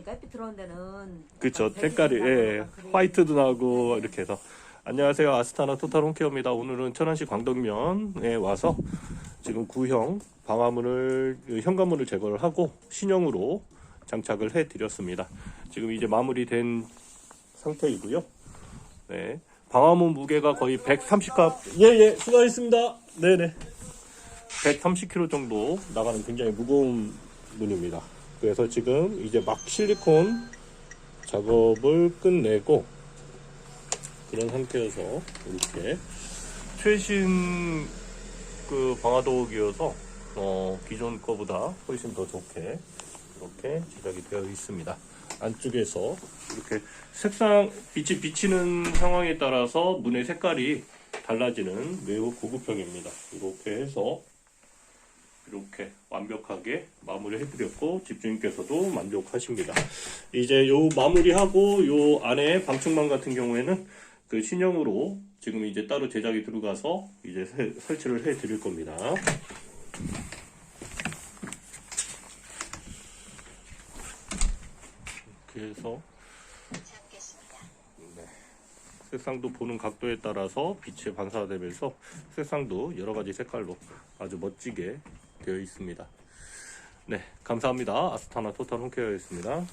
보니까 햇빛 들어온 데는 그쵸 색깔이 예. 화이트도 나고 이렇게 해서. 안녕하세요. 아스타나 토탈 홈케어입니다. 오늘은 천안시 광덕면에 와서 지금 구형 방화문을 현관문을 제거를 하고 신형으로 장착을 해 드렸습니다. 지금 이제 마무리된 상태이고요. 네. 방화문 무게가 거의 130값. 예예 수고하셨습니다. 네네. 130kg 정도 나가는 굉장히 무거운 문입니다 그래서 지금 이제 막 실리콘 작업을 끝내고 그런 상태여서 이렇게 최신 그 방화도기여서 어, 기존 거보다 훨씬 더 좋게 이렇게 제작이 되어 있습니다. 안쪽에서 이렇게 색상 빛이 비치는 상황에 따라서 문의 색깔이 달라지는 매우 고급형입니다. 이렇게 해서 이렇게 완벽하게 마무리 해드렸고 집주인께서도 만족하십니다. 이제 요 마무리하고 요 안에 방충망 같은 경우에는 그 신형으로 지금 이제 따로 제작이 들어가서 이제 세- 설치를 해 드릴 겁니다. 이렇게 해서 네. 색상도 보는 각도에 따라서 빛이 반사되면서 색상도 여러 가지 색깔로 아주 멋지게 되어 있습니다. 네, 감사합니다. 아스타나 토탈 홈케어였습니다.